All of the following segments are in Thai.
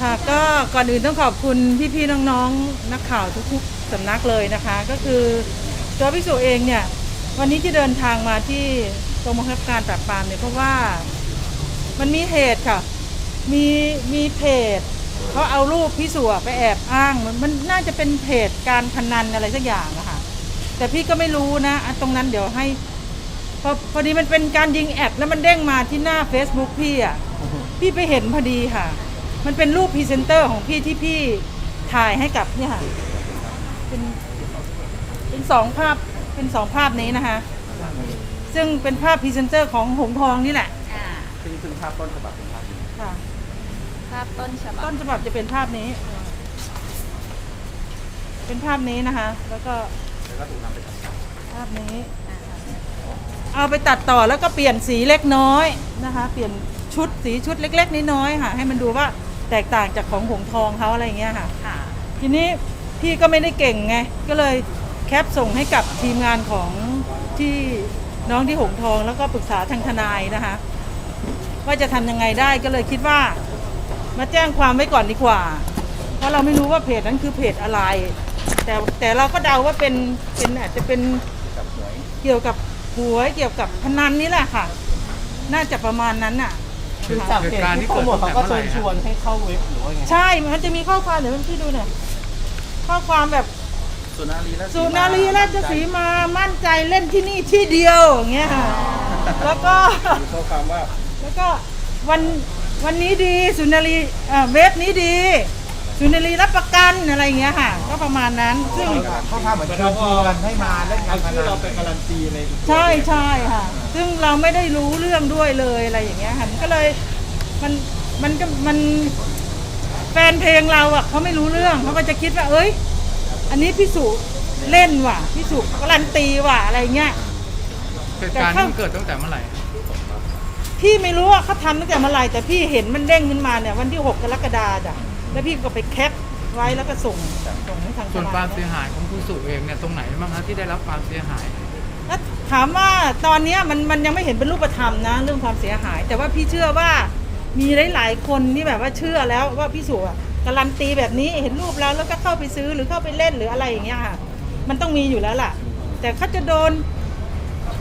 ค่ะก็ก่อนอื่นต้องขอบคุณพี่ๆน้องๆนักข่าวทุกๆสำนักเลยนะคะ ก็คือตัวพิสุเองเนี่ยวันนี้ที่เดินทางมาที่กองบังคับการปราบปรามเนี่ยเพราะว่ามันมีเหตุค่ะ มีมีเพจเขาเอารูปพี่สุอะไปแอบอ้างมันมันน่าจะเป็นเพจการพนันอะไรสักอย่างอะค่ะแต่พี่ก็ไม่รู้นะตรงนั้นเดี๋ยวให้พอพอดีมันเป็นการยิงแอดแล้วมันเด้งมาที่หน้า Facebook พี่อะพี่ไปเห็นพอดีค่ะ มันเป็นรูปพรีเซนเตอร์ของพี่ที่พี่ถ่ายให้กับเนี่ยค่ะเป็นเป็นสองภาพเป็นสองภาพนี้นะคะ ซึ่งเป็นภาพพรีเซนเตอร์ของหงทองนี่แหละอ่าซึ่งซึ่งภาพต้นฉบับเป็นภาพนี้ค่ะ ภาพต้นฉบับต้นฉบับจะเป็นภาพนี้ เป็นภาพนี้นะคะ แล้วก็แล้วก็ถูกนำไปทำการภาพนี้ อ่าเอาไปตัดต่อแล้วก็เปลี่ยนสีเล็กน้อยนะคะ เปลี่ยนชุดสีชุดเล็ก ๆ น้อยๆค่ะ ให้มันดูว่า แตกต่างจากของหงทองเขาอะไรอย่างเงี้ยค่ะ ค่ะ ทีนี้พี่ก็ไม่ได้เก่งไง ก็เลยแคปส่งให้กับทีมงานของที่น้องที่หงทองแล้วก็ปรึกษาทางทนายนะคะ ว่าจะทำยังไงได้ก็เลยคิดว่า มาแจ้งความไว้ก่อนดีกว่า เพราะเราไม่รู้ว่าเพจนั้นคือเพจอะไร แต่แต่เราก็เดาว่าเป็นเป็นอาจจะเป็นกับหวยเกี่ยวกับหวยเกี่ยวกับพนันนี่แหละค่ะ น่าจะประมาณนั้นน่ะ คือค่ะจากเพจที่โปรโมทเขาก็เชิญชวนให้เข้าเว็บหรือว่าไงใช่ มันจะมีข้อความเดี๋ยวพี่ดูหน่อยข้อความแบบสุนารีราชสุนารีราชสีมามั่นใจเล่นที่นี่ที่เดียวอย่างเงี้ยค่ะแล้วก็มีข้อความว่าแล้วก็วันวันนี้ดีสุนารีเอ่อเว็บนี้ดี สุนารีรับประกันอะไรอย่างเงี้ยค่ะ ก็ประมาณนั้นซึ่งเข้ามาเหมือนเชิญชวนให้มาเล่นการพนันเราไปการันตีในใช่ใช่ค่ะ ซึ่งเราไม่ได้รู้เรื่องด้วยเลยอะไรอย่างเงี้ยค่ะมันก็เลยมันมันก็มันแฟนเพลงเราอะเขาไม่รู้เรื่องเขาก็จะคิดว่า เอ้ย อันนี้พี่สุเล่นว่ะพี่สุการันตีว่ะอะไรเงี้ย เหตุการณ์นี้มันเกิดตั้งแต่เมื่อไหร่ พี่ไม่รู้ว่าเขาทำตั้งแต่เมื่อไหร่แต่พี่เห็นมันเด้งขึ้นมาเนี่ยวันที่ 6 กรกฎาคมจ้ะ แล้วพี่ก็ไปแคปไว้แล้วก็ส่งส่งให้ทางส่วนความทนเสียหายของคุณสุเองเนี่ยตรงไหนบ้างคะที่ได้รับความเสียหาย แล้วถามว่าตอนเนี้ยมันมันยังไม่เห็นเป็นรูปธรรมนะเรื่องความเสียหาย แต่ว่าพี่เชื่อว่ามีหลายๆคนที่แบบว่าเชื่อแล้วว่าพี่สุอะการันตีแบบนี้เห็นรูปแล้วแล้วก็เข้าไปซื้อหรือเข้าไปเล่นหรืออะไรอย่างเงี้ยค่ะมันต้องมีอยู่แล้วล่ะ แต่เขาจะโดน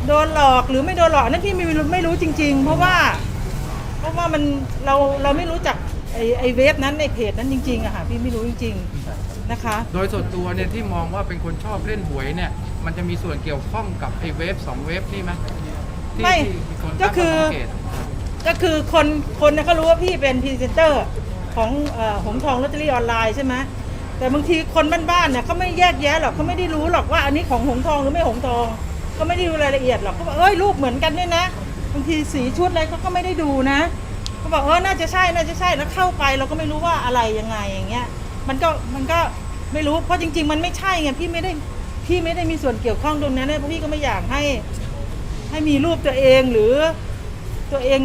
โดนหลอกหรือไม่โดนหลอกอันนั่นพี่ไม่รู้ไม่รู้จริง ๆ เพราะว่า เพราะว่ามันเราเราไม่รู้จัก ไอไอเว็บนั้นไอเพจนั้นจริงๆอะค่ะพี่ไม่รู้จริง ๆนะคะ โดยส่วนตัวเนี่ยที่มองว่าเป็นคนชอบเล่นหวยเนี่ย มันจะมีส่วนเกี่ยวข้องกับไอ้เว็บสองเว็บนี่ไหมที่ไม่ที่คนก็ตั้งคือข้สังเกตก็คือคนคนน่ะเขารู้ว่าพี่เป็นพรีเซนเตอร์ของเอ่อหงทองลอตเตอรี่ออนไลน์ใช่ไหมแต่บางทีคนบ้านๆเนี่ยเขาไม่แยกแยะหรอกเขาไม่ได้รู้หรอกว่าอันนี้ของหงทองหรือไม่หงทองก็ไม่ได้ดูรายละเอียดหรอกเขาบอกเอ้ยรูปเหมือนกันด้วยนะบางทีสีชุดอะไรเขาก็ไม่ได้ดูนะ เขาบอกเออน่าจะใช่น่าจะใช่แล้วเข้าไปเราก็ไม่รู้ว่าอะไรยังไงอย่างเงี้ย มันก็มันก็ไม่รู้เพราะจริง ๆ มันไม่ใช่ไงพี่ไม่ได้พี่ไม่ได้มีส่วนเกี่ยวข้องตรงนั้นนะเพราะพี่ก็ไม่อยากให้ ให้มีรูปตัวเองหรือ ตัวเอง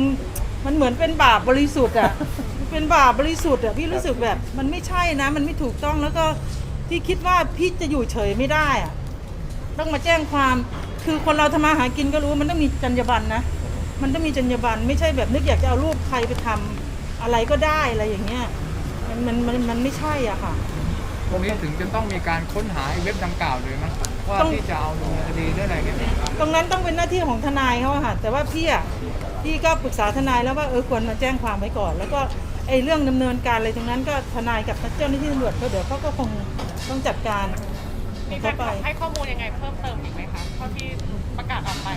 มันเหมือนเป็นบาปบริสุทธิ์อะ เป็นบาปบริสุทธิ์อะพี่รู้สึกแบบ มันไม่ใช่นะ มันไม่ถูกต้องแล้วก็พี่คิดว่าพี่จะอยู่เฉยไม่ได้อะต้องมาแจ้งความคือคนเราทำมาหากินก็รู้มันต้องมีจรรยาบรรณนะ มันต้องมีจรรยาบรรณไม่ใช่แบบนึกอยากจะเอารูปใครไปทำอะไรก็ได้อะไรอย่างเงี้ยมันมันมันมันไม่ใช่อะค่ะ ตรงนี้ถึงจะต้องมีการค้นหาไอ้เว็บดังกล่าวเลยไหมว่าต้อง ที่จะเอาดำเนินคดีได้อะไรกันเนี่ยตรงนั้นต้องเป็นหน้าที่ของทนายเขาอะค่ะ แต่ว่าพี่อะพี่ก็ปรึกษาทนายแล้วว่าเออควรมาแจ้งความไว้ก่อน แล้วก็ไอ้เรื่องดำเนินการอะไรตรงนั้นก็ทนายกับเจ้าหน้าที่ตำรวจก็เดี๋ยวเขาก็คงต้องจัดการขมีองแฟเขานคไปลับให้ข้อมูลยังไงเพิ่มเติมอีกไหมคะเท่าที่ประกาศออกไป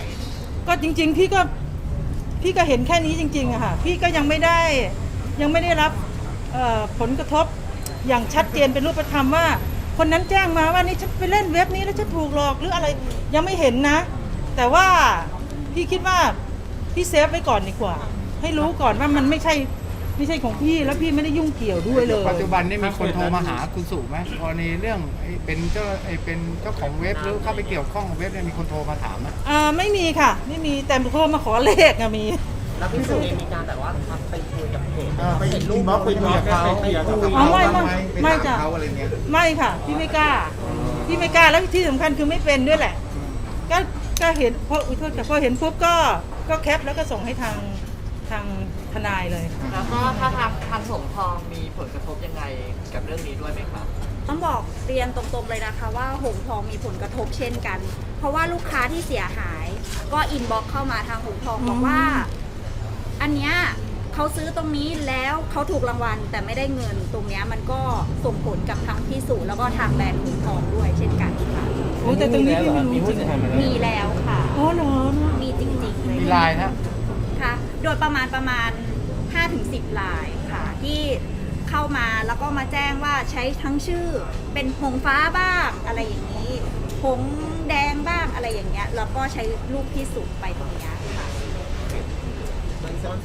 ก็จริงๆ พี่ก็ พี่ก็เห็นแค่นี้จริงๆอะค่ะพี่ก็ยังไม่ได้ยังไม่ได้รับผลกระทบอย่างชัดเจนเป็นรูปธรรมว่า คนนั้นแจ้งมาว่านี่ฉันไปเล่นเว็บนี้แล้วฉันถูกหลอกหรืออะไรยังไม่เห็นนะ แต่ว่าพี่คิดว่าพี่เซฟไว้ก่อนดีกว่า ให้รู้ก่อนว่ามันไม่ใช่ ไม่ใช่ของพี่แล้วพี่ไม่ได้ยุ่งเกี่ยวด้วยเลย ปัจจุบันนี่มีคนโทรมาหาคุณสุไหมกรณีเรื่องไอ้เป็นเจ้าไอ้เป็นเจ้าของเว็บหรือเข้าไปเกี่ยวข้องกับเว็บเนี่ยมีคนโทรมาถามไหมอ่าไม่มีค่ะ ไม่มีแต่โทรมาขอเลขอะมี แล้วพี่สุเองมีการแบบว่าทักไปคุยกับเพจเออไปอินบ็อกซ์ไปคุยกับเขาไปคุยอ๋อไม่ไม่ไม่ไปจ้ะถามเขาอะไรเงี้ยไม่ค่ะ พี่ไม่กล้า พี่ไม่กล้าแล้วที่สำคัญคือไม่เป็นด้วยแหละ ก็ก็เห็นพออุ้ยโทษแต่พอเห็นปุ๊บก็ก็แคปแล้วก็ส่งให้ทางทาง ททนายเลย แล้วก็ถ้าทางทางสมทองมีผลกระทบยังไงกับเรื่องนี้ด้วยไหมครับ ต้องบอกเรียนตรงๆเลยนะคะ ว่าหงทองมีผลกระทบเช่นกัน เพราะว่าลูกค้าที่เสียหาย ก็อินบ็อกเข้ามาทางหงทองบอกว่า อันเนี้ยเขาซื้อตรงนี้แล้วเขาถูกรางวัล แต่ไม่ได้เงินตรงเนี้ยมันก็ส่งผลกับทางพี่สุแล้วก็ทางแบรนด์หงทองด้วยเช่นกันค่ะโอ้แต่ตรงนี้พี่ไม่รู้มีผู้เสียหายมาแล้วมีแล้วค่ะ อ๋อเหรอมีจริงๆเลย มีลายนะค่ะ โดยประมาณประมาณ 5-10 ลายค่ะ ที่เข้ามาแล้วก็มาแจ้งว่าใช้ทั้งชื่อเป็นหงฟ้าบ้างอะไรอย่างนี้หงแดงบ้างอะไรอย่างเงี้ยแล้วก็ใช้รูปพี่สุไปตรงเนี้ยค่ะ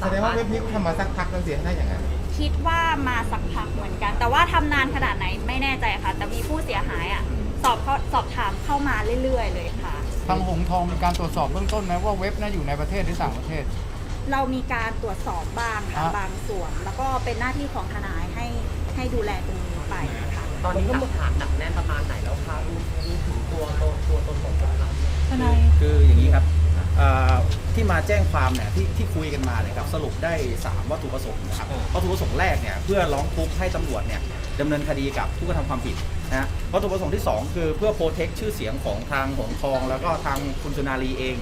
แสดงว่าเว็บนี้ก็ทำมาสักพักแล้วเสียได้อย่างนั้นคิดว่ามาสักพักเหมือนกัน แต่ว่าทำนานขนาดไหนไม่แน่ใจค่ะ แต่มีผู้เสียหายอะสอบเขาสอบถามเข้ามาเรื่อย ๆ เลยค่ะทางหงทองมีการตรวจสอบเบื้องต้นไหมว่าเว็บนั้นอยู่ในประเทศหรือต่างประเทศ เรามีการตรวจสอบบ้างค่ะอะ บางส่วน แล้วก็เป็นหน้าที่ของทนายให้ให้ดูแลตรงนี้ไปค่ะ ตอนนี้หลักฐานหนักแน่นประมาณไหนแล้วคะรู้รู้ถึงตัวตนตัวตนของคนร้ายทนาย คืออย่างนี้ครับเอ่อที่มาแจ้งความเนี่ยที่ที่คุยกันมาเนี่ยครับสรุปได้ 3 วัตถุประสงค์นะครับวัตถุประสงค์แรกเนี่ยเพื่อร้องทุกข์ให้ตำรวจเนี่ยดำเนินคดีกับผู้กระทำความผิดนะฮะวัตถุประสงค์ที่ 2 คือเพื่อโปรเทคชื่อเสียงของทางหงทอง แล้วก็ทางคุณสุนารีเอง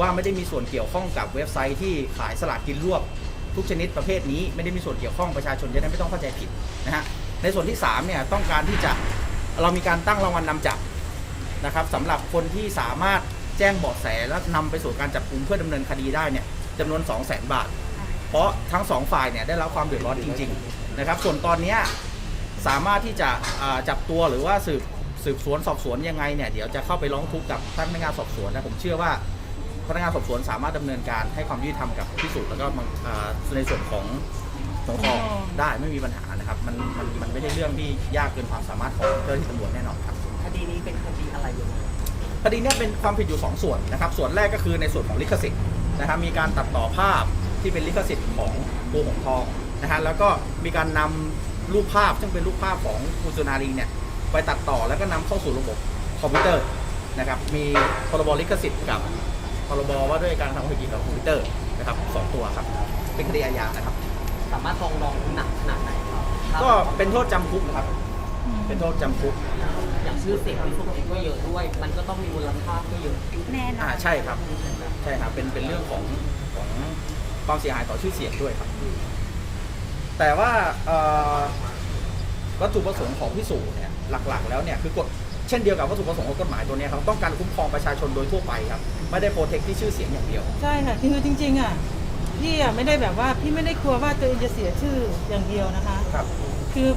ว่าไม่ได้มีส่วนเกี่ยวข้องกับเว็บไซต์ที่ขายสลากกินรวบทุกชนิดประเภทนี้ไม่ได้มีส่วนเกี่ยวข้องประชาชนจะได้ไม่ต้องเข้าใจผิดนะฮะในส่วนที่3เนี่ยต้องการที่จะเรามีการตั้งรางวัลนำจับนะครับสำหรับคนที่สามารถแจ้งเบาะแสและนำไปสู่การจับกุมเพื่อดำเนินคดีได้เนี่ยจำนวน 2 0 0 0 0 0 บาท เพราะทั้งสองฝ่ายเนี่ยได้รับความเดือดร้อนจริง ๆ นะครับ ส่วนตอนนี้สามารถที่จะจับตัวหรือว่าสืบสืบสวนสอบสวนยังไงเนี่ยเดี๋ยวจะเข้าไปร้องทุกข์กับท่านพนักงานสอบสวนนะผมเชื่อว่า พนักงานสอบสวนสามารถดำเนินการให้ความยุติธรรมกับพิสูจน์แล้วก็บางอ่าในส่วนของของทองได้ไม่มีปัญหานะครับมันมันมันไม่ใช่เรื่องที่ยากเกินความสามารถของเจ้าหน้าที่ตำรวจแน่นอนครับ คดีนี้เป็นคดีอะไรอยู่คดีเนี้เป็นความผิดอยู่ 2 ส่วนนะครับ ส่วนแรกก็คือในส่วนของลิขสิทธิ์นะครับ มีการตัดต่อภาพที่เป็นลิขสิทธิ์ของตัวหงทองนะฮะ แล้วก็มีการนำรูปภาพซึ่งเป็นรูปภาพของคุณสุนารีเนี่ยไปตัดต่อแล้วก็นำเข้าสู่ระบบคอมพิวเตอร์นะครับ มีพรบลิขสิทธิ์กับ พรบว่าด้วยการทำความผิดเกี่ยวกับคอมพิวเตอร์นะครับสองตัวครับ เป็นคดีอาญานะครับ สามารถฟ้องร้องหนักขนาดไหนครับก็เป็นโทษจำคุกนะครับ เป็นโทษจำคุกอย่างชื่อเสียงที่สุดเองก็เยอะด้วย มันก็ต้องมีมูลค่าที่เยอะแน่นออ่านใช่ครับ ใช่ครับ เป็นเป็นเรื่องของของความเสียหายต่อชื่อเสียงด้วยครับ แต่ว่าเอ่อวัตถุประสงค์ของพิสูจน์เนี่ยหลักๆ แล้วเนี่ยคือกฎ เช่นเดียวกับวัตถุประสงค์ของกฎหมายตัวเนี้ยครับต้องการคุ้มครองประชาชนโดยทั่วไปครับไม่ได้โปรเทคที่ชื่อเสียงอย่างเดียว ใช่ค่ะคือจริงๆอะพี่อะไม่ได้แบบว่าพี่ไม่ได้กลัวว่าตัวเองจะเสียชื่ออย่างเดียวนะคะ ครับ คือ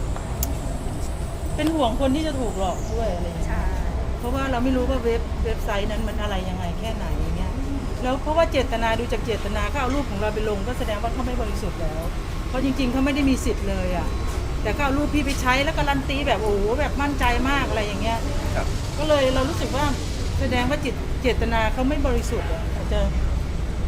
เป็นห่วงคนที่จะถูกหลอกด้วยอะไรอย่างเงี้ยใช่เพราะว่าเราไม่รู้ว่าเว็บเว็บไซต์นั้นมันอะไรยังไงแค่ไหนอย่างเงี้ยแล้วเพราะว่าเจตนาดูจากเจตนาเขาเอารูปของเราไปลง ก็แสดงว่าเขาไม่บริสุทธิ์แล้ว เพราะจริงๆเขาไม่ได้มีสิทธิ์เลยอะ แต่ก็เอารูปพี่ไปใช้แล้วการันตีแบบโอ้โหแบบมั่นใจมากอะไรอย่างเงี้ยครับ ก็เลยเรารู้สึกว่าแสดงว่าจิตเจตนาเขาไม่บริสุทธิ์อะอาจจะ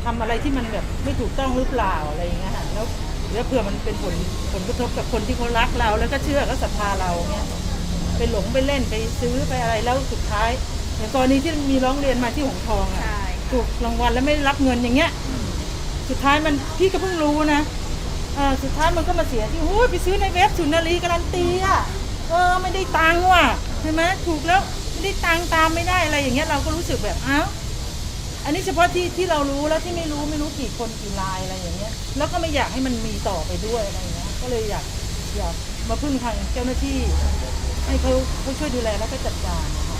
ทำอะไรที่มันแบบไม่ถูกต้องหรือเปล่าอะไรอย่างเงี้ยค่ะแล้วแล้วเผื่อมันเป็นผลผลกระทบกับคนที่เขารักเรา แล้วก็เชื่อก็ศรัทธาเราเนี่ยไปหลงไปเล่นไปซื้อไปอะไรแล้วสุดท้ายอย่างกรณีที่มีร้องเรียนมาที่หงทองอะใช่ ถูกรางวัลแล้วไม่ได้รับเงินอย่างเงี้ย สุดท้ายมันพี่ก็เพิ่งรู้นะเออสุดท้ายมันก็มาเสียที่โอ้ยไปซื้อในเว็บสุนารีการันตีอะเออไม่ได้ตังค์ว่ะใช่ไหมถูกแล้วไม่ได้ตังค์ตามไม่ได้อะไรอย่างเงี้ยเราก็รู้สึกแบบอ้าวอันนี้เฉพาะที่ที่เรารู้แล้วที่ไม่รู้ไม่รู้กี่คนกี่รายอะไรอย่างเงี้ย แล้วก็ไม่อยากให้มันมีต่อไปด้วยอะไรอย่างเงี้ยก็เลยอยากอยากมาพึ่งทางเจ้าหน้าที่ ให้เขาเขาช่วยดูแลแล้วก็จัดการนะคะ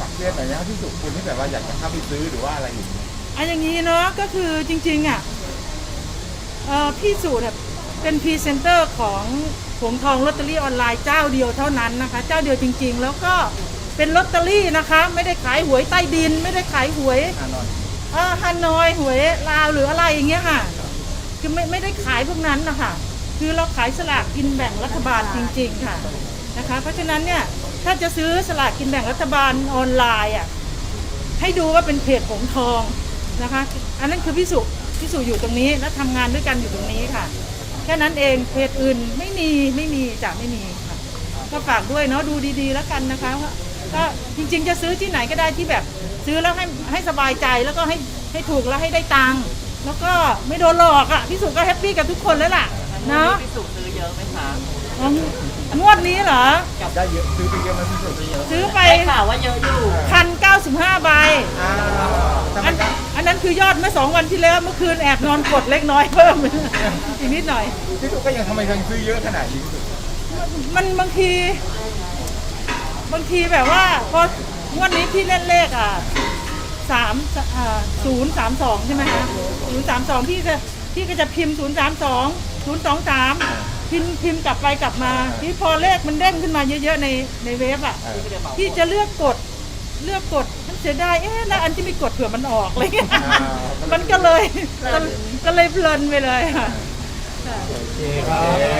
ตักเตือนหน่อยนะพี่สุคุณที่แบบว่าอยากจะเข้าไปซื้อหรือว่าอะไรอย่างเงี้ยอันอย่างนี้เนาะก็คือจริงๆอะเอ่อ พี่สุเนี่ยเป็นพรีเซนเตอร์ของหงทองลอตเตอรี่ออนไลน์เจ้าเดียวเท่านั้นนะคะ เจ้าเดียวจริง ๆ แล้วก็เป็นลอตเตอรี่นะคะ ไม่ได้ขายหวยใต้ดิน ไม่ได้ขายหวยฮานอยฮานอยหวยลาวหรืออะไรอย่างเงี้ยค่ะ คือไม่ไม่ได้ขายพวกนั้นนะคะคือเราขายสลากกินแบ่งรัฐบาลจริง ๆ ค่ะนะคะ เพราะฉะนั้นเนี่ยถ้าจะซื้อสลากกินแบ่งรัฐบาลออนไลน์อะให้ดูว่าเป็นเพจหงทองนะคะ อันนั้นคือพิสุ พิสุอยู่ตรงนี้และทำงานด้วยกันอยู่ตรงนี้ค่ะ แค่นั้นเองเพจอื่นไม่มีไม่มีจะไม่มีค่ะ ก็ฝากด้วยเนาะดูดีๆแล้วกันนะคะว่าก็จริงๆ จะซื้อที่ไหนก็ได้ที่แบบซื้อแล้วให้ให้สบายใจแล้วก็ให้ให้ถูกแล้วให้ได้ตังค์แล้วก็ไม่โดนหลอกอะพี่สุก็แฮปปี้กับทุกคนแล้วล่ะเนาะพี่สุซื้อเยอะไหมคะงวดนี้เหรอ ได้เยอะซื้อไปเยอะไหมพี่สุดซื้อไปได้ข่าวว่าเยอะอยู่พันเก้าสิบห้าใบ อ่าทำไมอันครับอั นนั้นคือยอดเมื่อสองวันที่แล้วเมื่อคืนแอบนอนกดเล็กน้อยเพิ่ม อีกนิดหน่อย พี่สุก็ยังทำไมยังซื้อเยอะขนาดนี้พี่สุมันบางที บางทีแบบว่าพองวดนี้พี่เล่นเลขอะสามอ่าศูนย์สามสองใช่ไหมคะศูนย์สามสองพี่จะพี่ก็จะพิมพ์ศูนย์สามสองศูนย์สองสามพิมพ์พิมพ์กลับไปกลับมา ที่พอเลขมันเด้งขึ้นมาเยอะๆในในเว็บอะพี่จะเลือกกด เลือกกดมันเสียดายเอ๊ะแล้วอันที่ไม่กดเผื่อมันออกอะไรเงี้ยมันก็เลยก็เลยเพลินไปเลยค่ะ โอเคครับ